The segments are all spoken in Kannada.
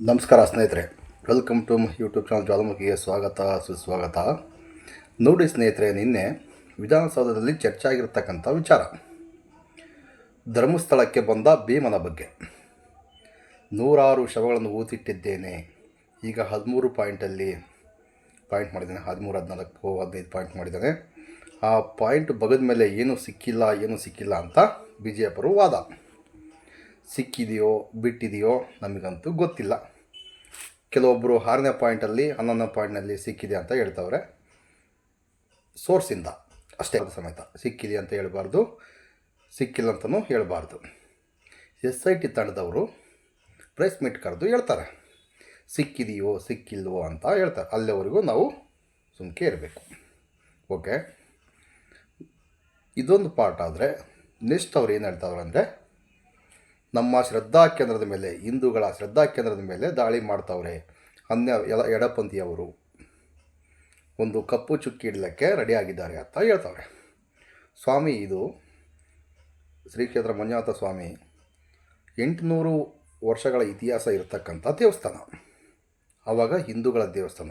ನಮಸ್ಕಾರ ಸ್ನೇಹಿತರೆ. ವೆಲ್ಕಮ್ ಟು ಯೂಟ್ಯೂಬ್ ಚಾನಲ್ ಜ್ವಾಲಾಮುಖಿಗೆ ಸ್ವಾಗತ, ಸುಸ್ವಾಗತ. ನೋಡಿ ಸ್ನೇಹಿತರೆ, ನಿನ್ನೆ ವಿಧಾನಸೌಧದಲ್ಲಿ ಚರ್ಚೆ ಆಗಿರತಕ್ಕಂಥ ವಿಚಾರ. ಧರ್ಮಸ್ಥಳಕ್ಕೆ ಬಂದ ಭೀಮನ ಬಗ್ಗೆ. ನೂರಾರು ಶವಗಳನ್ನು ಊತಿಟ್ಟಿದ್ದೇನೆ ಈಗ ಹದಿಮೂರು ಪಾಯಿಂಟಲ್ಲಿ ಪಾಯಿಂಟ್ ಮಾಡಿದ್ದಾನೆ. ಹದಿಮೂರು, ಹದಿನಾಲ್ಕು, ಹದಿನೈದು ಪಾಯಿಂಟ್ ಮಾಡಿದ್ದಾನೆ. ಆ ಪಾಯಿಂಟ್ ಬಗದ ಮೇಲೆ ಏನೂ ಸಿಕ್ಕಿಲ್ಲ ಏನೂ ಸಿಕ್ಕಿಲ್ಲ ಅಂತ ಬಿ ಜೆ ವಾದ. ಸಿಕ್ಕಿದೆಯೋ, ಬಿಟ್ಟಿದೆಯೋ ನಮಗಂತೂ ಗೊತ್ತಿಲ್ಲ. ಕೆಲವೊಬ್ಬರು ಆರನೇ ಪಾಯಿಂಟಲ್ಲಿ ಹನ್ನೊಂದನೇ ಪಾಯಿಂಟ್ನಲ್ಲಿ ಸಿಕ್ಕಿದೆ ಅಂತ ಹೇಳ್ತವ್ರೆ. ಸೋರ್ಸಿಂದ ಅಷ್ಟೇ ಸಮೇತ ಸಿಕ್ಕಿದೆ ಅಂತ ಹೇಳಬಾರ್ದು ಸಿಕ್ಕಿಲ್ಲ ಅಂತಲೂ ಹೇಳಬಾರ್ದು. ಎಸ್ ಐ ಟಿ ತಂಡದವರು ಪ್ರೆಸ್ ಮೀಟ್ ಕರೆದು ಹೇಳ್ತಾರೆ. ಸಿಕ್ಕಿದೆಯೋ, ಸಿಕ್ಕಿಲ್ವೋ ಅಂತ ಹೇಳ್ತಾರೆ. ಅಲ್ಲಿವರೆಗೂ ನಾವು ಸುಮ್ಕೆ ಇರಬೇಕು. ಓಕೆ ಇದೊಂದು ಪಾರ್ಟ್ ಆದರೆ ನೆಕ್ಸ್ಟ್ ಅವ್ರು ಏನು ಹೇಳ್ತಾವ್ರೆ ಅಂದರೆ ನಮ್ಮ ಶ್ರದ್ಧಾ ಕೇಂದ್ರದ ಮೇಲೆ, ಹಿಂದೂಗಳ ಶ್ರದ್ಧಾ ಕೇಂದ್ರದ ಮೇಲೆ ದಾಳಿ ಮಾಡ್ತಾವ್ರೆ. ಅನ್ಯ ಎಲ ಎಡಪಂಥಿಯವರು. ಒಂದು ಕಪ್ಪು ಚುಕ್ಕಿ ಇಡಲಿಕ್ಕೆ ರೆಡಿಯಾಗಿದ್ದಾರೆ ಅಂತ ಹೇಳ್ತಾವ್ರೆ. ಸ್ವಾಮಿ, ಇದು ಶ್ರೀ ಕ್ಷೇತ್ರ ಮಂಜುನಾಥ ಸ್ವಾಮಿ. ಎಂಟುನೂರು ವರ್ಷಗಳ ಇತಿಹಾಸ ಇರತಕ್ಕಂಥ ದೇವಸ್ಥಾನ. ಆವಾಗ ಹಿಂದೂಗಳ ದೇವಸ್ಥಾನ.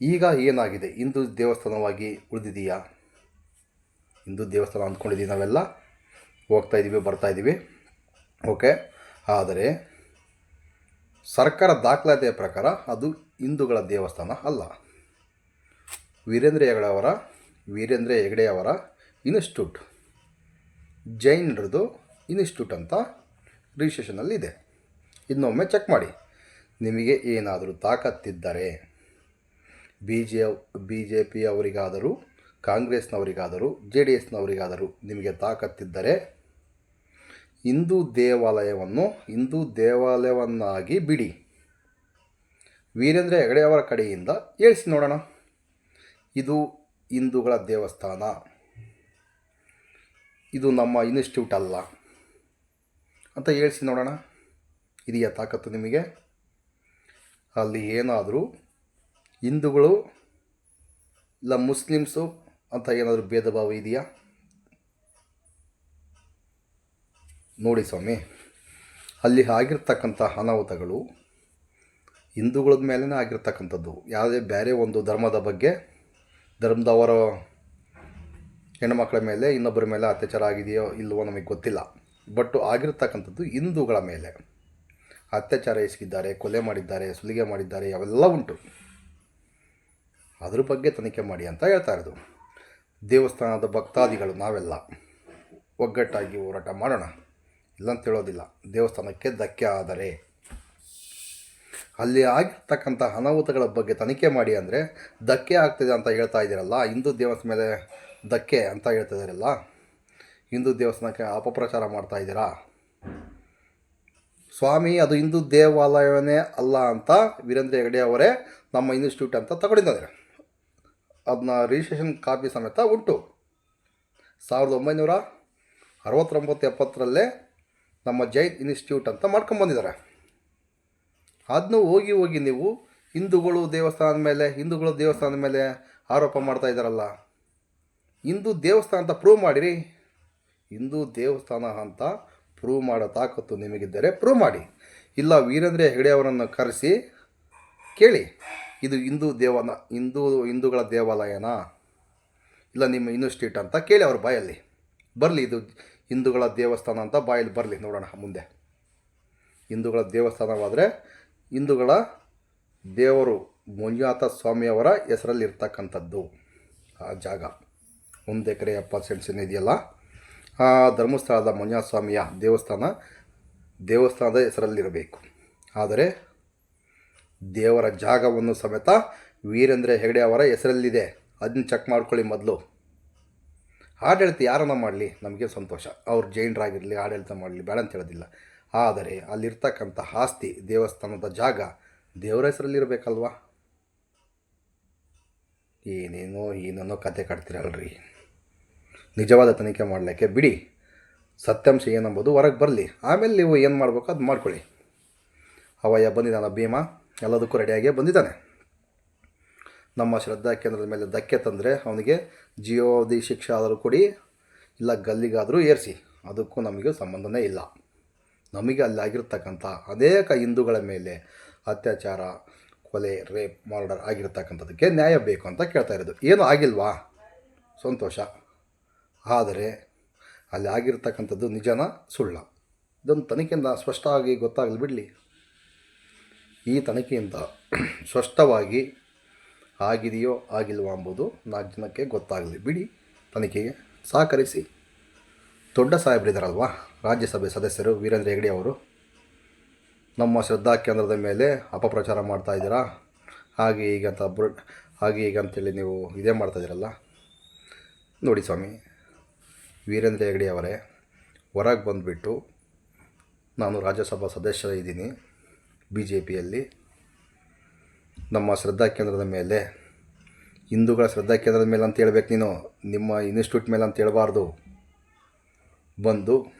ಈಗ ಏನಾಗಿದೆ? ಹಿಂದೂ ದೇವಸ್ಥಾನವಾಗಿ ಉಳಿದಿದೆಯಾ? ಹಿಂದೂ ದೇವಸ್ಥಾನ ಅಂದ್ಕೊಂಡಿದ್ದೀವಿ ನಾವೆಲ್ಲ. ಹೋಗ್ತಾ ಇದ್ದೀವಿ ಬರ್ತಾ ಇದ್ದೀವಿ ಓಕೆ ಆದರೆ, ಸರ್ಕಾರ ದಾಖಲಾತಿಯ ಪ್ರಕಾರ ಅದು ಹಿಂದೂಗಳ ದೇವಸ್ಥಾನ ಅಲ್ಲ. ವೀರೇಂದ್ರ ಹೆಗಡೆಯವರ ವೀರೇಂದ್ರ ಹೆಗಡೆಯವರ ಇನ್ಸ್ಟಿಟ್ಯೂಟ್, ಜೈನರದು ಇನ್ಸ್ಟಿಟ್ಯೂಟ್ ಅಂತ ರಿಜಿಸ್ಟ್ರೇಷನಲ್ಲಿ ಇದೆ ಇನ್ನೊಮ್ಮೆ ಚೆಕ್ ಮಾಡಿ. ನಿಮಗೆ ಏನಾದರೂ ತಾಕತ್ತಿದ್ದರೆ ಬಿ ಜೆ ಬಿ ಜೆ ಪಿಯವರಿಗಾದರೂ ಕಾಂಗ್ರೆಸ್ನವರಿಗಾದರೂ ಜೆ ಡಿ ಎಸ್ನವರಿಗಾದರೂ ನಿಮಗೆ ತಾಕತ್ತಿದ್ದರೆ ಹಿಂದೂ ದೇವಾಲಯವನ್ನು ಹಿಂದೂ ದೇವಾಲಯವನ್ನಾಗಿ ಬಿಡಿ. ವೀರೇಂದ್ರ ಹೆಗಡೆಯವರ ಕಡೆಯಿಂದ ಹೇಳಿಸಿ ನೋಡೋಣ. ಇದು ಹಿಂದೂಗಳ ದೇವಸ್ಥಾನ. ಇದು ನಮ್ಮ ಇನ್ಸ್ಟಿಟ್ಯೂಟ್ ಅಲ್ಲ. ಅಂತ ಹೇಳಿಸಿ ನೋಡೋಣ. ಇದೆಯಾ ತಾಕತ್ತು ನಿಮಗೆ? ಅಲ್ಲಿ ಏನಾದರೂ ಹಿಂದೂಗಳು ಇಲ್ಲ ಮುಸ್ಲಿಮ್ಸು ಅಂತ ಏನಾದರೂ ಭೇದ ಭಾವ ಇದೆಯಾ? ನೋಡಿ ಸ್ವಾಮಿ, ಅಲ್ಲಿ ಆಗಿರ್ತಕ್ಕಂಥ ಅನಾಹುತಗಳು ಹಿಂದೂಗಳ ಮೇಲೇ ಆಗಿರ್ತಕ್ಕಂಥದ್ದು. ಯಾವುದೇ ಬೇರೆ ಒಂದು ಧರ್ಮದ ಬಗ್ಗೆ ಧರ್ಮದವರ ಹೆಣ್ಣುಮಕ್ಕಳ ಮೇಲೆ ಇನ್ನೊಬ್ಬರ ಮೇಲೆ ಅತ್ಯಾಚಾರ ಆಗಿದೆಯೋ ಇಲ್ಲವೋ ನಮಗೆ ಗೊತ್ತಿಲ್ಲ. ಬಟ್ ಆಗಿರ್ತಕ್ಕಂಥದ್ದು ಹಿಂದೂಗಳ ಮೇಲೆ. ಅತ್ಯಾಚಾರ ಎಸಗಿದ್ದಾರೆ, ಕೊಲೆ ಮಾಡಿದ್ದಾರೆ, ಸುಲಿಗೆ ಮಾಡಿದ್ದಾರೆ, ಅವೆಲ್ಲ ಉಂಟು. ಅದ್ರ ಬಗ್ಗೆ ತನಿಖೆ ಮಾಡಿ ಅಂತ ಹೇಳ್ತಾ ಇರೋದು. ದೇವಸ್ಥಾನದ ಭಕ್ತಾದಿಗಳು ನಾವೆಲ್ಲ ಒಗ್ಗಟ್ಟಾಗಿ ಹೋರಾಟ ಮಾಡೋಣ. ಇಲ್ಲಂತ ಹೇಳೋದಿಲ್ಲ ದೇವಸ್ಥಾನಕ್ಕೆ ಧಕ್ಕೆ ಆದರೆ. ಅಲ್ಲಿ ಆಗಿರ್ತಕ್ಕಂಥ ಅನಾಹುತಗಳ ಬಗ್ಗೆ ತನಿಖೆ ಮಾಡಿ ಅಂದರೆ ಧಕ್ಕೆ ಆಗ್ತಿದೆ ಅಂತ ಹೇಳ್ತಾ ಇದ್ದೀರಲ್ಲ, ಹಿಂದೂ ದೇವಸ್ಥಾನ ಮೇಲೆ ಧಕ್ಕೆ ಅಂತ ಹೇಳ್ತಾ ಇದ್ದೀರಲ್ಲ, ಹಿಂದೂ ದೇವಸ್ಥಾನಕ್ಕೆ ಅಪಪ್ರಚಾರ ಮಾಡ್ತಾ ಇದ್ದೀರಾ? ಸ್ವಾಮಿ, ಅದು ಹಿಂದೂ ದೇವಾಲಯವೇ ಅಲ್ಲ ಅಂತ ವೀರೇಂದ್ರ ಹೆಗಡೆ ಅವರೇ ನಮ್ಮ ಇನ್ಸ್ಟಿಟ್ಯೂಟ್ ಅಂತ ತಗೊಂಡಿದ್ದಾರೆ. ಅದನ್ನ ರಿಜಿಸ್ಟ್ರೇಷನ್ ಕಾಪಿ ಸಮೇತ ಉಂಟು. ಸಾವಿರದ ಒಂಬೈನೂರ ಅರವತ್ತೊಂಬತ್ತು ಎಪ್ಪತ್ತರಲ್ಲೇ ನಮ್ಮ ಜೈನ್ ಇನ್ಸ್ಟಿಟ್ಯೂಟ್ ಅಂತ ಮಾಡ್ಕೊಂಬಂದಿದ್ದಾರೆ ಅದನ್ನು ಹೋಗಿ ಹೋಗಿ ನೀವು ಹಿಂದೂಗಳು ದೇವಸ್ಥಾನದ ಮೇಲೆ, ಹಿಂದೂಗಳು ದೇವಸ್ಥಾನದ ಮೇಲೆ ಆರೋಪ ಮಾಡ್ತಾ ಇದ್ದಾರಲ್ಲ. ಹಿಂದೂ ದೇವಸ್ಥಾನ ಅಂತ ಪ್ರೂವ್ ಮಾಡಿರಿ. ಹಿಂದೂ ದೇವಸ್ಥಾನ ಅಂತ ಪ್ರೂವ್ ಮಾಡೋ ತಾಕತ್ತು ನಿಮಗಿದ್ದರೆ ಪ್ರೂವ್ ಮಾಡಿ. ಇಲ್ಲ ವೀರೇಂದ್ರ ಹೆಗಡೆ ಅವರನ್ನು ಕರೆಸಿ ಕೇಳಿ, ಇದು ಹಿಂದೂ ದೇವನ, ಹಿಂದೂ, ಹಿಂದೂಗಳ ದೇವಾಲಯನಾ? ಇಲ್ಲ ನಿಮ್ಮ ಇನ್ಸ್ಟಿಟ್ಯೂಟ್ ಅಂತ ಕೇಳಿ ಅವ್ರ ಬಾಯಲ್ಲಿ. ಬರಲಿ ಇದು ಹಿಂದೂಗಳ ದೇವಸ್ಥಾನ ಅಂತ ಬಾಯಲ್ಲಿ ಬರಲಿ, ನೋಡೋಣ ಮುಂದೆ. ಹಿಂದೂಗಳ ದೇವಸ್ಥಾನವಾದರೆ ಹಿಂದೂಗಳ ದೇವರು ಮಂಜುನಾಥ ಸ್ವಾಮಿಯವರ ಹೆಸರಲ್ಲಿರ್ತಕ್ಕಂಥದ್ದು ಆ ಜಾಗ. ಒಂದು ಎಕರೆ ಎಪ್ಪತ್ತು ಸೆಂಟ್ಸಿನ ಇದೆಯಲ್ಲ. ಆ ಧರ್ಮಸ್ಥಳದ ಮಂಜುನಾಥ ಸ್ವಾಮಿಯ ದೇವಸ್ಥಾನ ದೇವಸ್ಥಾನದ ಹೆಸರಲ್ಲಿರಬೇಕು. ಆದರೆ ದೇವರ ಜಾಗವನ್ನು ಸಮೇತ ವೀರೇಂದ್ರ ಹೆಗಡೆ ಅವರ ಹೆಸರಲ್ಲಿದೆ. ಅದನ್ನ ಚೆಕ್ ಮಾಡ್ಕೊಳ್ಳಿ ಮೊದಲು. ಆಡಳಿತ ಯಾರನ್ನ ಮಾಡಲಿ? ನಮಗೆ ಸಂತೋಷ. ಅವ್ರು ಜೈನರಾಗಿರಲಿ, ಆಡಳಿತ ಮಾಡಲಿ, ಬೇಡ ಅಂತ ಹೇಳೋದಿಲ್ಲ. ಆದರೆ ಅಲ್ಲಿರ್ತಕ್ಕಂಥ ಆಸ್ತಿ, ದೇವಸ್ಥಾನದ ಜಾಗ ದೇವರ ಹೆಸರಲ್ಲಿರಬೇಕಲ್ವಾ? ಏನೇನೋ ಏನೇನೋ ಕತೆ ಕಟ್ತಿರಲ್ರಿ ನಿಜವಾದ ತನಿಖೆ ಮಾಡಲಿಕ್ಕೆ ಬಿಡಿ. ಸತ್ಯಾಂಶ ಏನಂಬೋದು ಹೊರಗೆ ಬರಲಿ. ಆಮೇಲೆ ನೀವು ಏನು ಮಾಡಬೇಕು ಅದು ಮಾಡ್ಕೊಳ್ಳಿ. ಅವಯ್ಯ ಬಂದಿದ್ದಾನ ಭೀಮ? ಎಲ್ಲದಕ್ಕೂ ರೆಡಿಯಾಗಿ ಬಂದಿದ್ದಾನೆ. ನಮ್ಮ ಶ್ರದ್ಧಾ ಕೇಂದ್ರದ ಮೇಲೆ ಧಕ್ಕೆ ತಂದರೆ ಅವನಿಗೆ ಜೀವಾವಧಿ ಶಿಕ್ಷೆ ಆದರೂ ಕೊಡಿ, ಇಲ್ಲ ಗಲ್ಲಿಗಾದರೂ ಏರಿಸಿ. ಅದಕ್ಕೂ ನಮಗೆ ಸಂಬಂಧನೇ ಇಲ್ಲ. ನಮಗೆ ಅಲ್ಲಿ ಆಗಿರ್ತಕ್ಕಂಥ ಅನೇಕ ಹಿಂದೂಗಳ ಮೇಲೆ ಅತ್ಯಾಚಾರ, ಕೊಲೆ, ರೇಪ್, ಮರ್ಡರ್ ಆಗಿರ್ತಕ್ಕಂಥದ್ದಕ್ಕೆ ನ್ಯಾಯ ಬೇಕು ಅಂತ ಕೇಳ್ತಾ ಇರೋದು. ಏನು ಆಗಿಲ್ವಾ? ಸಂತೋಷ. ಆದರೆ ಅಲ್ಲಿ ಆಗಿರ್ತಕ್ಕಂಥದ್ದು ನಿಜನ ಸುಳ್ಳ. ಇದೊಂದು ತನಿಖೆಯಿಂದ ಸ್ಪಷ್ಟವಾಗಿ ಗೊತ್ತಾಗಲಿ ಬಿಡಲಿ. ಈ ತನಿಖೆಯಿಂದ ಸ್ಪಷ್ಟವಾಗಿ ಆಗಿದೆಯೋ ಆಗಿಲ್ವೋ ಎಂಬುದು ನಾಲ್ಕು ಜನಕ್ಕೆ ಗೊತ್ತಾಗಲಿ. ಬಿಡಿ, ತನಿಖೆಗೆ ಸಹಕರಿಸಿ. ದೊಡ್ಡ ಸಾಹೇಬರಿದ್ದಾರಲ್ವಾ ರಾಜ್ಯಸಭೆ ಸದಸ್ಯರು ವೀರೇಂದ್ರ ಹೆಗಡೆ ಅವರು. ನಮ್ಮ ಶ್ರದ್ಧಾ ಕೇಂದ್ರದ ಮೇಲೆ ಅಪಪ್ರಚಾರ ಮಾಡ್ತಾ ಇದ್ದೀರಾ? ಹಾಗೆ ಈಗ ಅಂತ ಬ್ರ, ಹಾಗೆ ಈಗ ಅಂತೇಳಿ ನೀವು ಇದೇ ಮಾಡ್ತಾ ಇದ್ದೀರಲ್ಲ? ನೋಡಿ ಸ್ವಾಮಿ, ವೀರೇಂದ್ರ ಹೆಗಡೆ ಅವರೇ, ಹೊರಗೆ ಬಂದುಬಿಟ್ಟು ನಾನು ರಾಜ್ಯಸಭಾ ಸದಸ್ಯರ ಇದ್ದೀನಿ ಬಿ ಜೆ ಪಿಯಲ್ಲಿ ನಮ್ಮ ಶ್ರದ್ಧಾ ಕೇಂದ್ರದ ಮೇಲೆ, ಹಿಂದೂಗಳ ಶ್ರದ್ಧಾ ಕೇಂದ್ರದ ಮೇಲೆ ಅಂತ ಹೇಳ್ಬೇಕು ನೀನು, ನಿಮ್ಮ ಇನ್ಸ್ಟಿಟ್ಯೂಟ್ ಮೇಲೆ ಅಂತ ಹೇಳಬಾರ್ದು. ಬಂದು,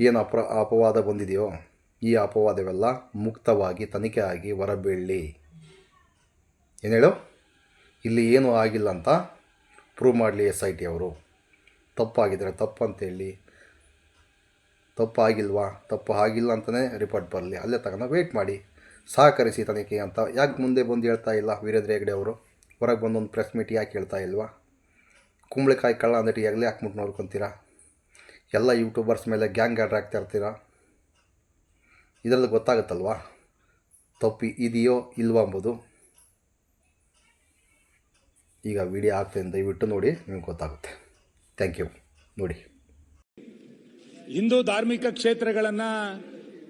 ಏನು ಅಪ್ರ, ಅಪವಾದ ಬಂದಿದೆಯೋ, ಈ ಅಪವಾದವೆಲ್ಲ ಮುಕ್ತವಾಗಿ, ತನಿಖೆ ಆಗಿ ಹೊರಬೀಳಲಿ. ಏನು ಹೇಳು ಇಲ್ಲಿ ಏನೂ ಆಗಿಲ್ಲ ಅಂತ ಪ್ರೂವ್ ಮಾಡಲಿ ಎಸ್ ಐ ಟಿ ಅವರು. ತಪ್ಪಾಗಿದ್ದರೆ ತಪ್ಪು ಅಂತೇಳಿ ತಪ್ಪು ಆಗಿಲ್ವಾ ತಪ್ಪು ಆಗಿಲ್ಲ ಅಂತಲೇ ರಿಪೋರ್ಟ್ ಬರಲಿ. ಅಲ್ಲೇ ತಗೊಂಡು ವೆಯ್ಟ್ ಮಾಡಿ. ಸಹಕರಿಸಿ ತನಿಖೆ ಅಂತ. ಯಾಕೆ ಮುಂದೆ ಬಂದು ಹೇಳ್ತಾ ಇಲ್ಲ ವೀರೇಂದ್ರ ಹೆಗ್ಡೆ ಅವರು? ಹೊರಗೆ ಬಂದು ಒಂದು ಪ್ರೆಸ್ ಮೀಟ್ ಯಾಕೆ ಹೇಳ್ತಾ ಇಲ್ವಾ? ಕುಂಬಳಕಾಯಿ ಕಳ್ಳ ಅಂದಟ್ಟು ಯಾಕೆ ಹಾಕ್ಬಿಟ್ಟು ನೋಡ್ಕೊತೀರಾ? ಎಲ್ಲ ಯೂಟ್ಯೂಬರ್ಸ್ ಮೇಲೆ ಗ್ಯಾಂಗ್ ಆರ್ಡ್ರ್ ಆಗ್ತಾ ಇರ್ತೀರಾ? ಇದರಲ್ಲಿ ಗೊತ್ತಾಗುತ್ತಲ್ವಾ? ತಪ್ಪಿ ಇದೆಯೋ ಇಲ್ವಾ ಅಂಬೋದು? ಈಗ ವಿಡಿಯೋ ಆಗ್ತದೆ ದಯವಿಟ್ಟು ನೋಡಿ, ನಿಮ್ಗೆ ಗೊತ್ತಾಗುತ್ತೆ. ಥ್ಯಾಂಕ್ ಯು ನೋಡಿ. ಹಿಂದೂ ಧಾರ್ಮಿಕ ಕ್ಷೇತ್ರಗಳನ್ನ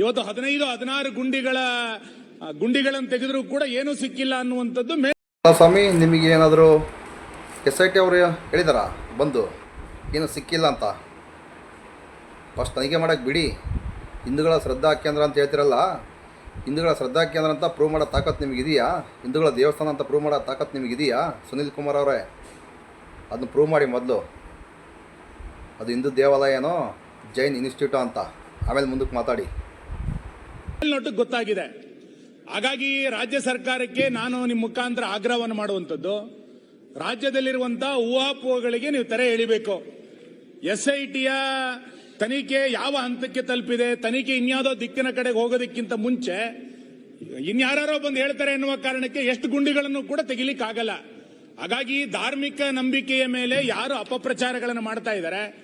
ಇವತ್ತು ಹದಿನೈದು, ಹದಿನಾರು ಗುಂಡಿಗಳ ಗುಂಡಿಗಳನ್ನು ತೆಗೆದರೂ ಕೂಡ ಏನೂ ಸಿಕ್ಕಿಲ್ಲ ಅನ್ನುವಂಥದ್ದು ಸ್ವಾಮಿ, ನಿಮಗೆ ಏನಾದರೂ ಎಸ್ ಐ ಟಿ ಅವರು ಹೇಳಿದಾರ? ಬಂದು, ಏನು ಸಿಕ್ಕಿಲ್ಲ ಅಂತ. ಫಸ್ಟ್ ತನಿಖೆ ಮಾಡೋಕ್ಕೆ ಬಿಡಿ. ಹಿಂದೂಗಳ ಶ್ರದ್ಧಾ ಕೇಂದ್ರ ಅಂತ ಹೇಳ್ತಿರಲ್ಲ, ಹಿಂದೂಗಳ ಶ್ರದ್ಧಾ ಕೇಂದ್ರ ಅಂತ ಪ್ರೂವ್ ಮಾಡೋ ತಾಕತ್ತು ನಿಮಗಿದೆಯಾ? ಹಿಂದೂಗಳ ದೇವಸ್ಥಾನ ಅಂತ ಪ್ರೂವ್ ಮಾಡೋ ತಾಕತ್ತು ನಿಮಗಿದೆಯಾ? ಸುನೀಲ್ ಕುಮಾರ್ ಅವರೇ, ಅದನ್ನ ಪ್ರೂವ್ ಮಾಡಿ ಮೊದಲು. ಅದು ಹಿಂದೂ ದೇವಾಲಯನೋ ಜೈನ್ ಇನ್ಸ್ಟಿಟ್ಯೂಟೋ ಅಂತ. ಆಮೇಲೆ ಮುಂದಕ್ಕೆ ಮಾತಾಡಿ. ಮೇಲ್ನೋಟಕ್ಕೆ ಗೊತ್ತಾಗಿದೆ. ಹಾಗಾಗಿ ರಾಜ್ಯ ಸರ್ಕಾರಕ್ಕೆ ನಾನು ನಿಮ್ಮ ಮುಖಾಂತರ ಆಗ್ರಹವನ್ನು ಮಾಡುವಂಥದ್ದು ರಾಜ್ಯದಲ್ಲಿರುವಂತಹ ಊಹಾಪೋಹಗಳಿಗೆ ನೀವು ತೆರೆ ಎಳಿಬೇಕು. ಎಸ್ ಐ ಟಿಯ ತನಿಖೆ ಯಾವ ಹಂತಕ್ಕೆ ತಲುಪಿದೆ, ತನಿಖೆ ಇನ್ಯಾವುದೋ ದಿಕ್ಕಿನ ಕಡೆಗೆ ಹೋಗೋದಕ್ಕಿಂತ ಮುಂಚೆ ಇನ್ಯಾರೋ ಬಂದು ಹೇಳ್ತಾರೆ ಎನ್ನುವ ಕಾರಣಕ್ಕೆ ಎಷ್ಟು ಗುಂಡಿಗಳನ್ನು ಕೂಡ ತೆಗಿಲಿಕ್ಕಾಗಲ್ಲ. ಹಾಗಾಗಿ ಧಾರ್ಮಿಕ ನಂಬಿಕೆಯ ಮೇಲೆ ಯಾರು ಅಪಪ್ರಚಾರಗಳನ್ನು ಮಾಡ್ತಾ ಇದ್ದಾರೆ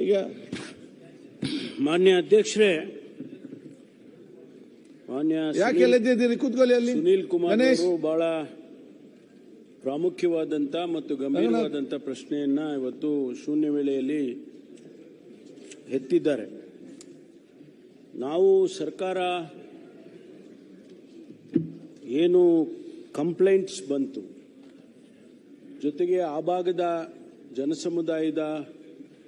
ಈಗ ಮಾನ್ಯ ಅಧ್ಯಕ್ಷರೇ ಮಾನ್ಯ ಯಾಕೆ ಎಲ್ಲಿದ್ದೀರಿ ಕೂತ್ಕೊಳ್ಳಿ ಅಲ್ಲಿ. ಸುನೀಲ್ ಕುಮಾರ್ ಗಣೇಶ್. ಅವರು ಬಹಳ ಪ್ರಾಮುಖ್ಯವಾದಂತ ಮತ್ತು ಗಂಭೀರವಾದಂತ ಪ್ರಶ್ನೆಯನ್ನ ಇವತ್ತು ಶೂನ್ಯ ವೇಳೆಯಲ್ಲಿ ಎತ್ತಿದ್ದಾರೆ. ನಾವು ಸರ್ಕಾರ ಏನು ಕಂಪ್ಲೇಂಟ್ಸ್ ಬಂತು ಜೊತೆಗೆ ಆ ಭಾಗದ ಜನಸಮುದಾಯದ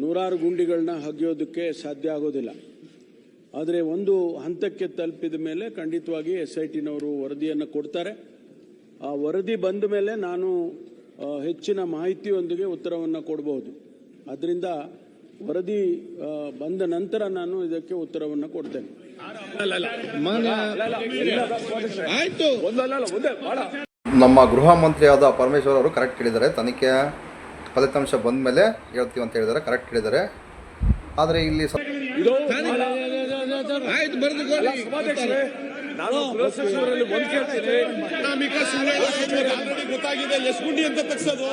ನೂರಾರು ಗುಂಡಿಗಳನ್ನ ಹಗಿಯೋದಕ್ಕೆ ಸಾಧ್ಯ ಆಗೋದಿಲ್ಲ. ಆದರೆ ಒಂದು ಹಂತಕ್ಕೆ ತಲುಪಿದ ಮೇಲೆ ಖಂಡಿತವಾಗಿ ಎಸ್ ಐ ಟಿನವರು ವರದಿಯನ್ನು ಕೊಡ್ತಾರೆ. ಆ ವರದಿ ಬಂದ ಮೇಲೆ ನಾನು ಹೆಚ್ಚಿನ ಮಾಹಿತಿಯೊಂದಿಗೆ ಉತ್ತರವನ್ನು ಕೊಡಬಹುದು. ಅದರಿಂದ ವರದಿ ಬಂದ ನಂತರ ನಾನು ಇದಕ್ಕೆ ಉತ್ತರವನ್ನು ಕೊಡ್ತೇನೆ. ನಮ್ಮ ಗೃಹ ಮಂತ್ರಿಯಾದ ಪರಮೇಶ್ವರ್ ಅವರು ಕರೆಕ್ಟ್ ಹೇಳಿದ್ದಾರೆ. ತನಿಖೆ ಫಲಿತಾಂಶ ಬಂದ ಮೇಲೆ ಹೇಳ್ತೀವಿ ಅಂತ ಹೇಳಿದ್ದಾರೆ ಕರೆಕ್ಟ್ ಹೇಳಿದ್ದಾರೆ ಆದರೆ ಇಲ್ಲಿ ಬರೆದುಕೊಳ್ಳಿ ಆಲ್ರೆಡಿ ಗೊತ್ತಾಗಿದೆ. ಎಷ್ಟು ಗುಂಡಿ ಅಂತ ತಗ್ಸೋದು.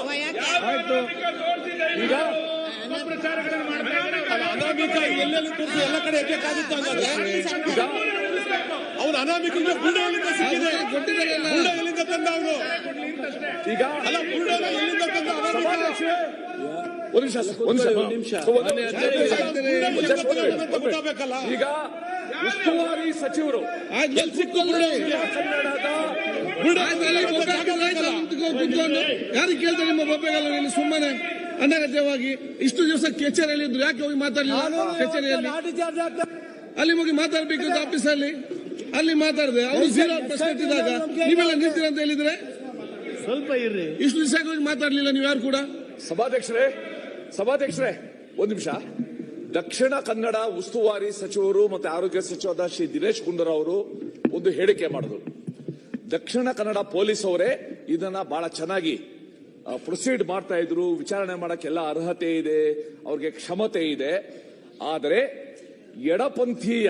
ಈಗ ಅನಾಮಿಕ ಎಲ್ಲೆಲ್ಲಿ ತೋರಿಸಿ ಎಲ್ಲ ಕಡೆ ಹಂಗಾದ್ರೆ ಅವನು ಅನಾಮಿಕ ಗುಂಡೆ ಎಲ್ಲಿಂದ ಸಿಕ್ಕಿದೆ. ಗುಂಡೆ ಎಲ್ಲಿಂದ ತಂದ ಅವನು ಈಗ ಎಲ್ಲಿಂದ ತಂದ ಒಂದು ನಿಮಿಷ ಅಂತ ಗೊತ್ತಾಗಬೇಕಲ್ಲ ಈಗ ಉಸ್ತುವಾರಿ ಸಚಿವರು ಯಾರಿಗೆ ಕೇಳ್ತಾರೆ ನಿಮ್ಮ ಬೊಬ್ಬೆಗಾಲ ಇಲ್ಲಿ ಸುಮ್ಮನೆ ಅನಗತ್ಯವಾಗಿ? ಇಷ್ಟು ದಿವಸ ಕಚೇರಿಯಲ್ಲಿ ಇದ್ರು. ಯಾಕೆ ಹೋಗಿ ಮಾತಾಡಲಿಲ್ಲ? ಕಚೇರಿಯಲ್ಲಿ ಅಲ್ಲಿ ಹೋಗಿ ಮಾತಾಡ್ಬೇಕಿತ್ತು ಆಫೀಸಲ್ಲಿ? ಅಲ್ಲಿ ಮಾತಾಡಿದೆ. ಅವರು ಜೀರೋ ಪ್ರಶ್ನೆ ಇದ್ದಾಗ ನೀವೆಲ್ಲ ನಿಂತಿರಂತ ಅಂತ ಹೇಳಿದ್ರೆ? ಸ್ವಲ್ಪ ಇರ್ರಿ. ಇಷ್ಟು ದಿವಸ ಮಾತಾಡ್ಲಿಲ್ಲ ನೀವು ಯಾರು ಕೂಡ? ಸಭಾಧ್ಯಕ್ಷರೇ ಸಭಾಧ್ಯಕ್ಷರೇ ಒಂದು ನಿಮಿಷ. ದಕ್ಷಿಣ ಕನ್ನಡ ಉಸ್ತುವಾರಿ ಸಚಿವರು ಮತ್ತೆ ಆರೋಗ್ಯ ಸಚಿವರಾದ ಶ್ರೀ ದಿನೇಶ್ ಗುಂಡೂರಾವ್ ಅವರು ಒಂದು ಹೇಳಿಕೆ ಮಾಡಿದ್ರು. ದಕ್ಷಿಣ ಕನ್ನಡ ಪೊಲೀಸ್ ಅವರೇ ಇದನ್ನ ಬಹಳ ಚೆನ್ನಾಗಿ ಪ್ರೊಸೀಡ್ ಮಾಡ್ತಾ ಇದ್ರು. ವಿಚಾರಣೆ ಮಾಡಕ್ಕೆಲ್ಲ ಅರ್ಹತೆ ಇದೆ ಅವ್ರಿಗೆ ಕ್ಷಮತೆ ಇದೆ. ಆದರೆ ಎಡಪಂಥೀಯ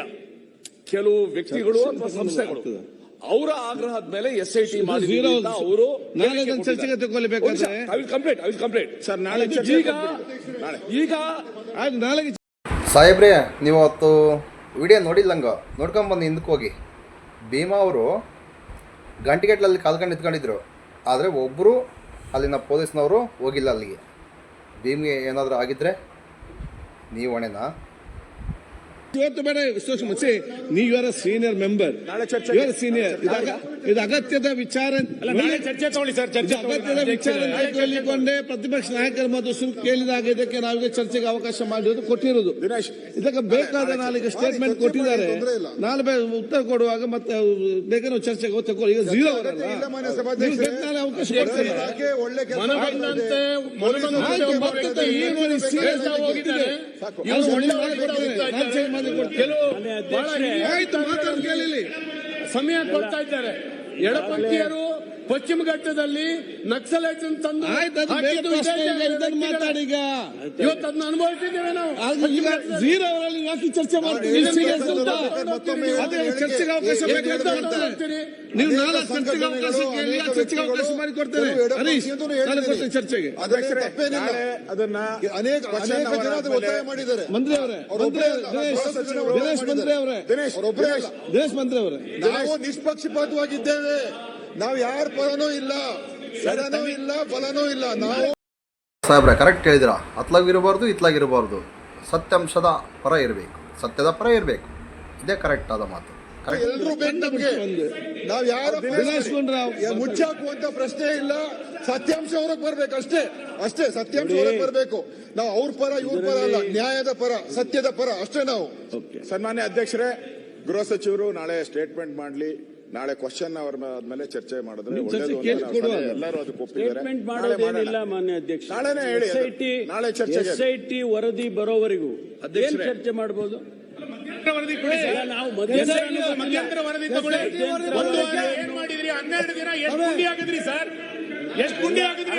ಕೆಲವು ವ್ಯಕ್ತಿಗಳು ಅಥವಾ ಸಂಸ್ಥೆಗಳು ಅವರ ಆಗ್ರಹದ ಮೇಲೆ ಎಸ್ ಐ ಟಿ ಅವರು ಚರ್ಚೆಗೆ ತಗೊಳ್ಬೇಕಾದ್ರೆ ಕಂಪ್ಲೀಟ್ ಐ ಕಂಪ್ಲೀಟ್ ಸರ್ ನಾಳೆ ಈಗ ಈಗ ನಾಳೆ ಸಾಹೇಬ್ರೆ ನೀವು ಅವತ್ತು ವಿಡಿಯೋ ನೋಡಿಲ್ಲಂಗ ನೋಡ್ಕೊಂಬಂದು ಹಿಂದಕ್ಕೆ ಹೋಗಿ. ಭೀಮಾ ಅವರು ಗಂಟೆಗಟ್ಟಲಲ್ಲಿ ಕಾಲ್ಕೊಂಡು ನಿಂತ್ಕೊಂಡಿದ್ರು. ಆದರೆ ಒಬ್ಬರು ಅಲ್ಲಿನ ಪೊಲೀಸ್ನವರು ಹೋಗಿಲ್ಲ ಅಲ್ಲಿಗೆ. ಭೀಮ್ಗೆ ಏನಾದರೂ ಆಗಿದ್ದರೆ ನೀವು ಹೊಣೆನಾ ಇವತ್ತು ಬೇಡ ವಿಶ್ಲೇಷಣೆ ಮುಚ್ಚಿ ನೀವು ಯಾರ ಸೀನಿಯರ್ ಮೆಂಬರ್ ಇವರ ಸೀನಿಯರ್ ಇದು ಅಗತ್ಯದ ವಿಚಾರ ಅಲ್ಲ ನಾಳೆ ಚರ್ಚೆ ತಗೊಳ್ಳಿ ಸರ್ ಚರ್ಚೆ ಅಗತ್ಯದ ವಿಚಾರ ಕೇಳಿಕೊಂಡೇ. ಪ್ರತಿಪಕ್ಷ ನಾಯಕರ ಮತ್ತು ಸುಳ್ಳು ಕೇಳಿದಾಗ ಇದಕ್ಕೆ ನಾವೀಗ ಚರ್ಚೆಗೆ ಅವಕಾಶ ಮಾಡಿರೋದು ಕೊಟ್ಟಿರೋದು. ಇದಕ್ಕೆ ಬೇಕಾದ ನಾಲ್ಕು ಸ್ಟೇಟ್ಮೆಂಟ್ ಕೊಟ್ಟಿದ್ದಾರೆ. ನಾಳೆ ಉತ್ತರ ಕೊಡುವಾಗ ಮತ್ತೆ ಬೇಕಾದ್ರೆ ಚರ್ಚೆಗೆ ತಗೊಳ್ಳಿ. ಈಗ ಝೀರೋ ಅವಕಾಶ ಕೊಡ್ತೇನೆ. ಆಯ್ತು, ಬಹಳ. ಆಯ್ತು ಮಾತಾಡಿ ಕೇಳಿಲಿ ಸಮಯ ಕೊಡ್ತಾ ಇದ್ದಾರೆ ಎಡಪಂಥೀಯರು ಪಶ್ಚಿಮ ಘಟ್ಟದಲ್ಲಿ ನಕ್ಸಲೈಟ್ ತಂದು ಆಯ್ತು ಅದು ಹಾಕಿದ್ದು ಬೇಕು ಅಷ್ಟೇ ವಿಜಯ ಈಗ ಇದನ್ನು ಮಾತಾಡಿ ಈಗ. ಇವತ್ತು ಅದನ್ನ ಅನುಭವಿಸಿದ್ದೇವೆ ನಾವು. ಝೀರೋ ಅವರಲ್ಲಿ ಯಾಕೆ ಚರ್ಚೆ ಮಾಡ್ತೀವಿ ಚರ್ಚೆಗೆ ಅವಕಾಶ ಬೇಕು ಅಂತ ಹೇಳ್ತಾರೆ. ನೀವು ನಾಲ್ಕು ಚರ್ಚೆಗೆ ಅವಕಾಶ ಕೇಳಿ ಆ ಚರ್ಚೆಗೆ ಅವಕಾಶ ಮಾಡಿ ಕೊಡ್ತೇನೆ ಹರೀಶ್ ಕೊಡ್ತೇನೆ ಚರ್ಚೆಗೆ. ಅದನ್ನ ಅನೇಕ ಅನೇಕ ಜನ ಒತ್ತಾಯ ಮಾಡಿದ್ದಾರೆ. ಮಂತ್ರಿ ಅವರೇ ಮಂತ್ರಿ ದಿನೇಶ್ ದಿನೇಶ್ ಮಂತ್ರಿ ಅವರೇ ದಿನೇಶ್ ಮಂತ್ರಿ ಅವರೇ. ನಾವು ನಿಷ್ಪಕ್ಷಪಾತವಾಗಿದ್ದೇವೆ. ನಾವು ಯಾರ ಪರನೂ ಇಲ್ಲ ಸರನೂ ಇಲ್ಲ ಫಲನೂ ಇಲ್ಲ. ನಾವು ಸಾಹೇಬ್ರೆ ಕರೆಕ್ಟ್ ಹೇಳಿದಿರ ಅತ್ಲಾಗಿರಬಾರ್ದು ಇತ್ಲಾಗಿರಬಾರ್ದು. ಸತ್ಯಾಂಶದ ಪರ ಇರಬೇಕು. ಸತ್ಯದ ಪರ ಇರಬೇಕು. ಇದೇ ಕರೆಕ್ಟ್ ಆದ ಮಾತು. ಕರೆಕ್ಟ್ ಎಲ್ರೂ ಬೇಕು ನಮ್ಗೆ. ನಾವ್ ಯಾರು ಮುಚ್ಚಾಕುವಂತ ಪ್ರಶ್ನೆ ಇಲ್ಲ. ಸತ್ಯಾಂಶ ಹೊರಗೆ ಬರ್ಬೇಕು ಅಷ್ಟೇ. ಅಷ್ಟೇ ಸತ್ಯಾಂಶ ಹೊರಗೆ ಬರ್ಬೇಕು. ನಾವು ಅವ್ರ ಪರ ಇವ್ರ ಪರ ಅಲ್ಲ. ನ್ಯಾಯದ ಪರ ಸತ್ಯದ ಪರ ಅಷ್ಟೇ ನಾವು. ಸನ್ಮಾನ್ಯ ಅಧ್ಯಕ್ಷರೇ ಗೃಹ ಸಚಿವರು ನಾಳೆ ಸ್ಟೇಟ್ಮೆಂಟ್ ಮಾಡ್ಲಿ. ನಾಳೆ ಕ್ವಶನ್ ಅವರ ಮೇಲೆ ಚರ್ಚೆ ಮಾಡಿದ್ರೆ ಚರ್ಚೆ. ಎಲ್ಲರೂ ಅದಕ್ಕೆ ಒಪ್ಪಿದ್ದಾರೆ. ಮಾನ್ಯ ಅಧ್ಯಕ್ಷ ನಾಳೆನೇ ಹೇಳಿ ನಾಳೆ ಚರ್ಚೆಗೆ. ಎಸ್ಐಟಿ ವರದಿ ಬರೋವರೆಗೂ ಅದೇನು ಚರ್ಚೆ ಮಾಡಬಹುದು. ನಾವು ಮಧ್ಯಂತರ ವರದಿ ತಗೊಳ್ಳಿ. ಒಂದು ವಾರ ಏನ್ ಮಾಡಿದ್ರಿ? ಹನ್ನೆರಡು ದಿನ ಎಷ್ಟು ಗುಂಡಿ ಆಗಿದ್ರಿ ಸರ್? ಎಷ್ಟು ಗುಂಡಿ ಆಗಿದ್ರಿ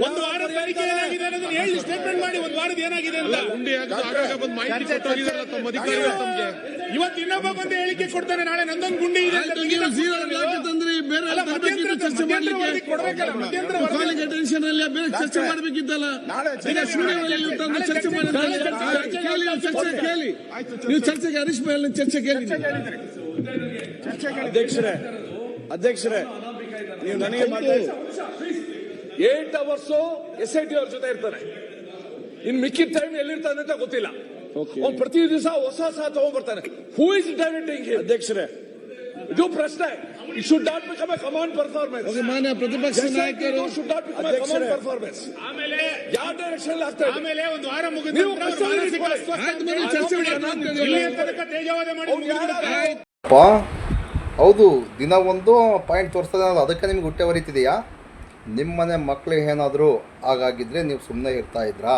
ಒಂದು ವಾರದ ತನಿಖೆ ಏನಾಗಿದೆ ಅನ್ನೋದನ್ನ ಹೇಳಿ ಸ್ಟೇಟ್ಮೆಂಟ್ ಮಾಡಿ ಒಂದು ವಾರದ ಏನಾಗಿದೆ ಅಂತ. ಇವತ್ತು ಇನ್ನೊಬ್ಬ ಬಂದು ಹೇಳಿಕೆ ಕೊಡ್ತಾನೆ ನಾಳೆ ನಂದೊಂದು ಗುಂಡಿ ಇದೆ ಅಂತ ಆಯ್ತು, ನೀವು ಝೀರೋ ಯಾಕೆ ತಂದ್ರಿ ಬೇರೆ ತರಬೇಕಿತ್ತು ಚರ್ಚೆ ಮಧ್ಯಂತರ ವರದಿ ಮಾಡ್ಲಿಕ್ಕೆ ಕೊಡ್ಬೇಕಲ್ಲ ಮಧ್ಯಂತರ ವರದಿ. ಕಾಲಿಗೆ ಟೆನ್ಷನ್ ಅಲ್ಲಿ ಬೇರೆ ಚರ್ಚೆ ಮಾಡಬೇಕಿದ್ದಲ್ಲ ಚರ್ಚೆ ಮಾಡಿ ಕೇಳಿ ಚರ್ಚೆ ಕೇಳಿ. ನೀವು ಚರ್ಚೆಗೆ ಹರೀಶ್ ಮೇಲೆ ಚರ್ಚೆ ಕೇಳಿ ಅಧ್ಯಕ್ಷರೇ ಅಧ್ಯಕ್ಷರೇ ನೀವು ನನಗೆ eight hours S I T ಅವ್ರ ಜೊತೆ ಇರ್ತಾರೆ. ಇನ್ ಮಿಕ್ಕಿದ ಟೈಮ್ ಎಲ್ಲಿರ್ತಾನೆ ಅಂತ ಗೊತ್ತಿಲ್ಲ. ಅವ್ನು ಪ್ರತಿ ದಿವಸ ಹೊಸ ಹೊಸ ತಗೊಂಡ್ಬರ್ತಾನೆ. ಹೂ ಇಸ್ ಡೈರೆಕ್ಟಿಂಗ್ ಅಧ್ಯಕ್ಷರೇ. ಇದು ಪ್ರಶ್ನೆ. It should not become a command performance okay ಮಾನ್ಯ ಪ್ರತಿಪಕ್ಷ ನಾಯಕರು. Should not become a command performance ಆಮೇಲೆ ಯಾವ ಡೈರೆಕ್ಷನ್ ಆಗ್ತಾ ಆಮೇಲೆ ಒಂದು ವಾರ ಮುಗಿದ ನೀವು ಚರ್ಚೆ ಮಾಡೋಣ. ಇಲ್ಲಿಯ ತನಕ ತೇಜವಾದ ಮಾಡಿ. ಅಪ್ಪ, ಹೌದು, ದಿನ ಒಂದು ಪಾಯಿಂಟ್ ತೋರಿಸ್ತದೆ ಅನ್ನೋದು ಅದಕ್ಕೆ ನಿಮ್ಗೆ ಹೊಟ್ಟೆ ಹೊರಿತಿದೆಯಾ? ನಿಮ್ಮನೆ ಮಕ್ಕಳಿಗೆ ಏನಾದರೂ ಹಾಗಾಗಿದ್ದರೆ ನೀವು ಸುಮ್ಮನೆ ಇರ್ತಾ ಇದ್ರಾ?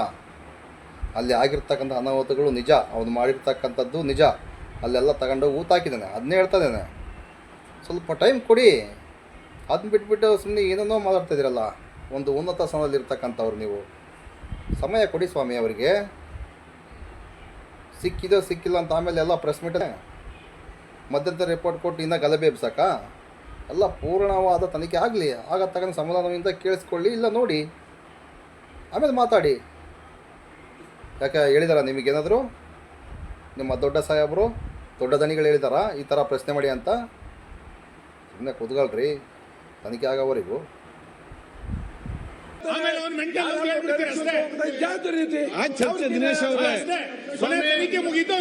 ಅಲ್ಲಿ ಆಗಿರ್ತಕ್ಕಂಥ ಅನಾಹುತಗಳು ನಿಜ, ಅವನು ಮಾಡಿರ್ತಕ್ಕಂಥದ್ದು ನಿಜ. ಅಲ್ಲೆಲ್ಲ ತಗೊಂಡೋಗಿ ಊತ ಹಾಕಿದ್ದಾನೆ, ಅದನ್ನೇ ಹೇಳ್ತಾ ಸ್ವಲ್ಪ ಟೈಮ್ ಕೊಡಿ. ಅದನ್ನ ಬಿಟ್ಬಿಟ್ಟು ಸುಮ್ಮನೆ ಏನೇನೋ ಮಾತಾಡ್ತಾ ಇದ್ದೀರಲ್ಲ, ಒಂದು ಉನ್ನತ ಸ್ಥಾನದಲ್ಲಿರ್ತಕ್ಕಂಥವ್ರು ನೀವು. ಸಮಯ ಕೊಡಿ ಸ್ವಾಮಿ ಅವರಿಗೆ. ಸಿಕ್ಕಿದೋ, ಸಿಕ್ಕಿಲ್ಲ ಅಂತ ಆಮೇಲೆ ಎಲ್ಲ ಪ್ರೆಸ್ ಮೀಟ್ ಮಧ್ಯಂತರ ರಿಪೋರ್ಟ್ ಕೊಟ್ಟು ಇನ್ನೂ ಗಲಭೆ ಎಬ್ಸಕ? ಎಲ್ಲ ಪೂರ್ಣವಾದ ತನಿಖೆ ಆಗಲಿ. ಆಗ ತಗೊಂಡು ಸಮಾಧಾನದಿಂದ ಕೇಳಿಸ್ಕೊಳ್ಳಿ, ಇಲ್ಲ ನೋಡಿ. ಆಮೇಲೆ ಮಾತಾಡಿ. ಯಾಕೆ ಹೇಳಿದಾರ ನಿಮಗೇನಾದರೂ? ನಿಮ್ಮ ದೊಡ್ಡ ಸಾಹೇಬರು, ದೊಡ್ಡ ದಣಿಗಳು ಹೇಳಿದಾರಾ, ಈ ಥರ ಪ್ರಶ್ನೆ ಮಾಡಿ ಅಂತ? ಸುಮ್ಮನೆ ಕೂತ್ಕೊಳ್ರಿ. ತನಿಖೆ ಆಗೋವರೆಗೂ ಆಮೇಲೆ ಅವ್ನು ಮೆಂಟಲ್ ಅಂತ ಹೇಳ್ಬಿಡ್ತೀರಿ ಅಷ್ಟೇ. ಯಾವ್ದು ರೀತಿ? ಚರ್ಚೆ ದಿನೇಶ್ ಮುಗೀತು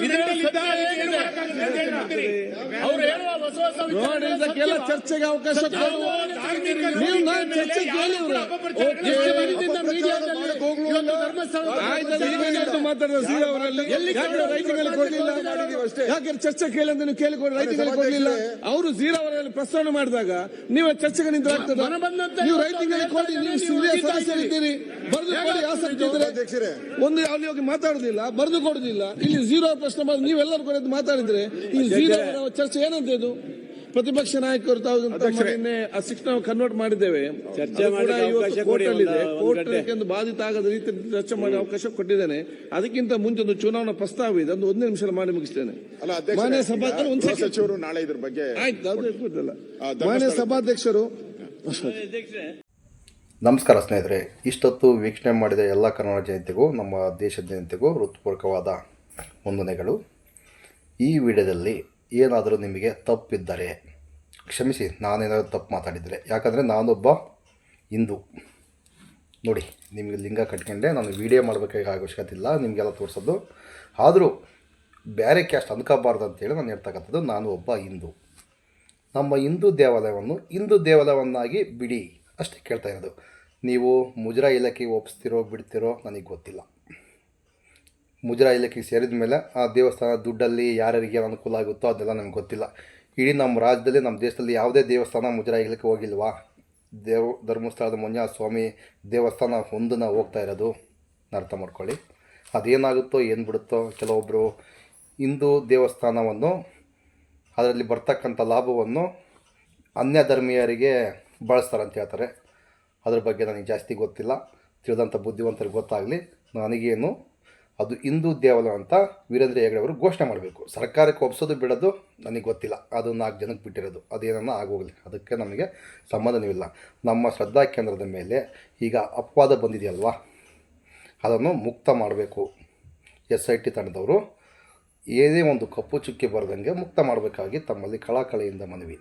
ಅವ್ರು ಹೇಳುವ ಹೊಸ ಹೊಸ ನೋಡಿ ವಿಚಾರಗಳು ಇದಕ್ಕೆಲ್ಲ ಚರ್ಚೆಗೆ ಅವಕಾಶ. ನಾವು ನಾನು ಚರ್ಚೆ ಕೇಳಿ ಅಪಪ್ರಚಾರಗಳು ಎಷ್ಟು ಮಾಡಿ. ದಿನದಿಂದ ಮೀಡಿಯಾದಲ್ಲಿ ಇವತ್ತು ಧರ್ಮಸ್ಥಳದ ಮಾತಾಡಿದ ಸಿ ಅವರಲ್ಲಿ? ಅಲ್ಲಿ ಕೊಡ್ಲಿಲ್ಲ ಯಾಕೆ ಚರ್ಚೆ ಕೇಳಿ ಅಂತ ನೀವು ಕೇಳಿಕೊಂಡು ಅಲ್ಲಿ ಕೊಡ್ಲಿಲ್ಲ? ಅವರು ಜೀರೋ ಅವರಲ್ಲಿ ಪ್ರಸ್ತಾವನೆ ಮಾಡಿದಾಗ ನೀವು ಚರ್ಚೆಗೆ ನಿಂತು ಆಗ್ತದ ನೀವು ಅಲ್ಲಿ ಕೊಡಿ ನೀವು ಸದಸ್ಯರಿದ್ದೀರಿ ಬರೆದು ಕೊಡಿ ಆಸಕ್ತಿ ಇದ್ರೆ ಒಂದು ಅಲ್ಲಿ ಹೋಗಿ ಮಾತಾಡುದಿಲ್ಲ ಬರೆದು ಕೊಡುದಿಲ್ಲ. ಇಲ್ಲಿ ಜೀರೋ ಪ್ರಶ್ನೆ ಮಾಡಿ ನೀವೆಲ್ಲರೂ ಕೂಡ ಮಾತಾಡಿದ್ರೆ ಈ ಜೀರೋ ಚರ್ಚೆ ಏನಂತ ಇದು ಪ್ರತಿಪಕ್ಷ ನಾಯಕರು ತಾವು ನಿನ್ನೆ ಆ ಸಿಕ್ಸ್ ನಾವು ಕನ್ವರ್ಟ್ ಮಾಡಿದ್ದೇವೆ. ಚರ್ಚೆ ಕೋರ್ಟ್ ಒಂದು-. ಬಾಧಿತ ಆಗದ ರೀತಿ ಚರ್ಚೆ ಮಾಡಿ ಅವಕಾಶ ಕೊಟ್ಟಿದ್ದೇನೆ. ಅದಕ್ಕಿಂತ ಮುಂಚೆ ಒಂದು ಚುನಾವಣಾ ಪ್ರಸ್ತಾವ ಇದೆ. ಒಂದು ಒಂದೇ ನಿಮಿಷ ಮಾಡಿ ಮುಗಿಸ್ತೇನೆ. ಅಲ್ಲ ಮಾನ್ಯ ಸಭಾಧ್ಯಕ್ಷರು ಒಂದು ಸೆಕೆಂಡ್ ಸಚಿವರು ನಾಳೆ ಇದ್ರ ಬಗ್ಗೆ ಆಯ್ತು ಅದು ಗೊತ್ತಿಲ್ಲ ಆ, ಮಾನ್ಯ ಸಭಾಧ್ಯಕ್ಷರು. ನಮಸ್ಕಾರ ಸ್ನೇಹಿತರೆ. ಇಷ್ಟೊತ್ತು ವೀಕ್ಷಣೆ ಮಾಡಿದ ಎಲ್ಲ ಕನ್ನಡ ಜಯಂತಿಗೂ ನಮ್ಮ ದೇಶದ ಜಯಂತಿಗೂ ಹೃತ್ಪೂರ್ವಕವಾದ ವಂದನೆಗಳು. ಈ ವಿಡಿಯೋದಲ್ಲಿ ಏನಾದರೂ ನಿಮಗೆ ತಪ್ಪಿದ್ದರೆ, ಕ್ಷಮಿಸಿ, ನಾನೇನಾದರೂ ತಪ್ಪು ಮಾತಾಡಿದರೆ. ಯಾಕಂದರೆ ನಾನೊಬ್ಬ ಹಿಂದೂ. ನೋಡಿ, ನಿಮಗೆ ಲಿಂಗ ಕಟ್ಕೊಂಡೆ, ನಾನು ವಿಡಿಯೋ ಮಾಡಬೇಕಾಗಿ ಅವಶ್ಯಕತೆ ಇಲ್ಲ, ನಿಮಗೆಲ್ಲ ತೋರಿಸೋದು. ಆದರೂ ಬೇರೆ ಕ್ಯಾಸ್ಟ್ ಅಂದ್ಕೋಬಾರ್ದು ಅಂತೇಳಿ ನಾನು ಹೇಳ್ತಕ್ಕಂಥದ್ದು, ನಾನು ಒಬ್ಬ ಹಿಂದೂ. ನಮ್ಮ ಹಿಂದೂ ದೇವಾಲಯವನ್ನು ಹಿಂದೂ ದೇವಾಲಯವನ್ನಾಗಿ ಬಿಡಿ. ಅಷ್ಟೇ ಕೇಳ್ತಾ ಇರೋದು. ನೀವು ಮುಜರಾ ಇಲಾಖೆಗೆ ಒಪ್ಪಿಸ್ತಿರೋ ಬಿಡ್ತಿರೋ ನನಗೆ ಗೊತ್ತಿಲ್ಲ. ಮುಜರಾ ಇಲಾಖೆಗೆ ಸೇರಿದ ಮೇಲೆ ಆ ದೇವಸ್ಥಾನ ದುಡ್ಡಲ್ಲಿ ಯಾರ್ಯಾರಿಗೆ ಅನುಕೂಲ ಆಗುತ್ತೋ ಅದೆಲ್ಲ ನಮ್ಗೆ ಗೊತ್ತಿಲ್ಲ. ಇಡೀ ನಮ್ಮ ರಾಜ್ಯದಲ್ಲಿ, ನಮ್ಮ ದೇಶದಲ್ಲಿ ಯಾವುದೇ ದೇವಸ್ಥಾನ ಮುಜರಾ ಇಲಾಖೆ ಹೋಗಿಲ್ವಾ? ದೇವ, ಧರ್ಮಸ್ಥಳದ ಮುಂಜಾ ಸ್ವಾಮಿ ದೇವಸ್ಥಾನ ಒಂದನ್ನ ಹೋಗ್ತಾ ಇರೋದು ಅರ್ಥ ಮಾಡ್ಕೊಳ್ಳಿ. ಅದೇನಾಗುತ್ತೋ, ಏನು ಬಿಡುತ್ತೋ ಕೆಲವೊಬ್ಬರು ಹಿಂದೂ ದೇವಸ್ಥಾನವನ್ನು, ಅದರಲ್ಲಿ ಬರ್ತಕ್ಕಂಥ ಲಾಭವನ್ನು ಅನ್ಯ ಧರ್ಮೀಯರಿಗೆ ಬಳಸ್ತಾರೆ ಅಂತ ಹೇಳ್ತಾರೆ. ಅದ್ರ ಬಗ್ಗೆ ನನಗೆ ಜಾಸ್ತಿ ಗೊತ್ತಿಲ್ಲ. ತಿಳಿದಂಥ ಬುದ್ಧಿವಂತರಿಗೆ ಗೊತ್ತಾಗಲಿ. ನನಗೇನು ಅದು ಹಿಂದೂ ದೇವಾಲಯ ಅಂತ ವೀರೇಂದ್ರ ಹೆಗಡೆ ಅವರು ಘೋಷಣೆ ಮಾಡಬೇಕು. ಸರ್ಕಾರಕ್ಕೆ ಒಪ್ಸೋದು ಬಿಡೋದು ನನಗೆ ಗೊತ್ತಿಲ್ಲ. ಅದು ನಾಲ್ಕು ಜನಕ್ಕೆ ಬಿಟ್ಟಿರೋದು. ಅದೇನನ್ನ ಆಗೋಗಲಿ ಅದಕ್ಕೆ ನಮಗೆ ಸಂಬಂಧವಿಲ್ಲ ನಮ್ಮ ಶ್ರದ್ಧಾ ಕೇಂದ್ರದ ಮೇಲೆ ಈಗ ಅಪವಾದ ಬಂದಿದೆಯಲ್ವಾ? ಅದನ್ನು ಮುಕ್ತ ಮಾಡಬೇಕು. ಎಸ್ ಐ ಟಿ ತಂಡದವರು ಏನೇ ಒಂದು ಕಪ್ಪು ಚುಕ್ಕಿ ಬರೆದಂಗೆ ಮುಕ್ತ ಮಾಡಬೇಕಾಗಿ ತಮ್ಮಲ್ಲಿ ಕಳಕಳಿಯಿಂದ ಮನವಿ.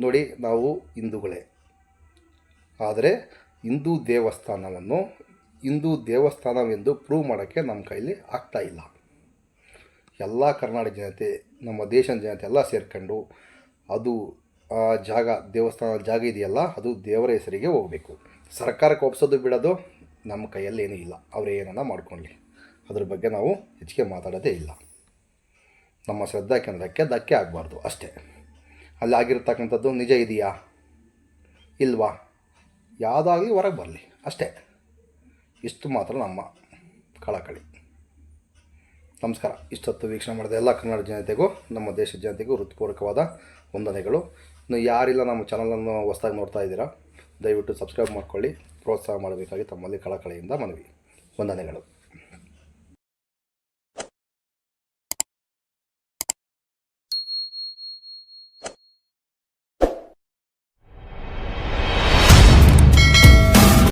ನೋಡಿ, ನಾವು ಹಿಂದೂಗಳೇ. ಆದರೆ ಹಿಂದೂ ದೇವಸ್ಥಾನವನ್ನು ಹಿಂದೂ ದೇವಸ್ಥಾನವೆಂದು ಪ್ರೂವ್ ಮಾಡೋಕ್ಕೆ ನಮ್ಮ ಕೈಲಿ ಆಗ್ತಾ ಇಲ್ಲ. ಎಲ್ಲ ಕರ್ನಾಟಕ ಜನತೆ, ನಮ್ಮ ದೇಶದ ಜನತೆ ಎಲ್ಲ ಸೇರ್ಕೊಂಡು ಅದು, ಆ ಜಾಗ ದೇವಸ್ಥಾನದ ಜಾಗ ಇದೆಯಲ್ಲ, ಅದು ದೇವರ ಹೆಸರಿಗೆ ಹೋಗಬೇಕು. ಸರ್ಕಾರಕ್ಕೆ ಒಪ್ಸೋದು ಬಿಡೋದು ನಮ್ಮ ಕೈಯಲ್ಲಿ ಏನೂ ಇಲ್ಲ. ಅವರು ಏನನ್ನ ಮಾಡ್ಕೊಳ್ಳಿ. ಅದ್ರ ಬಗ್ಗೆ ನಾವು ಹೆಚ್ಚಿಗೆ ಮಾತಾಡೋದೇ ಇಲ್ಲ. ನಮ್ಮ ಶ್ರದ್ಧಾ ಕೇಂದ್ರಕ್ಕೆ ಧಕ್ಕೆ ಆಗಬಾರ್ದು ಅಷ್ಟೇ. ಅಲ್ಲಿ ಆಗಿರ್ತಕ್ಕಂಥದ್ದು ನಿಜ ಇದೆಯಾ? ಇಲ್ವಾ? ಯಾವುದಾಗಲಿ ಹೊರಗೆ ಬರಲಿ ಅಷ್ಟೇ. ಇಷ್ಟು ಮಾತ್ರ ನಮ್ಮ ಕಳಕಳಿ. ನಮಸ್ಕಾರ. ಇಷ್ಟೊತ್ತು ವೀಕ್ಷಣೆ ಮಾಡಿದ ಎಲ್ಲ ಕನ್ನಡ ಜನತೆಗೂ, ನಮ್ಮ ದೇಶದ ಜನತೆಗೂ ಹೃತ್ಪೂರ್ವಕವಾದ ವಂದನೆಗಳು. ಇನ್ನು ಯಾರಿಲ್ಲ ನಮ್ಮ ಚಾನಲನ್ನು ಹೊಸ್ದಾಗಿ ನೋಡ್ತಾ ಇದ್ದೀರಾ, ದಯವಿಟ್ಟು ಸಬ್ಸ್ಕ್ರೈಬ್ ಮಾಡ್ಕೊಳ್ಳಿ. ಪ್ರೋತ್ಸಾಹ ಮಾಡಬೇಕಾಗಿ ತಮ್ಮಲ್ಲಿ ಕಳಕಳಿಯಿಂದ ಮನವಿ. ವಂದನೆಗಳು.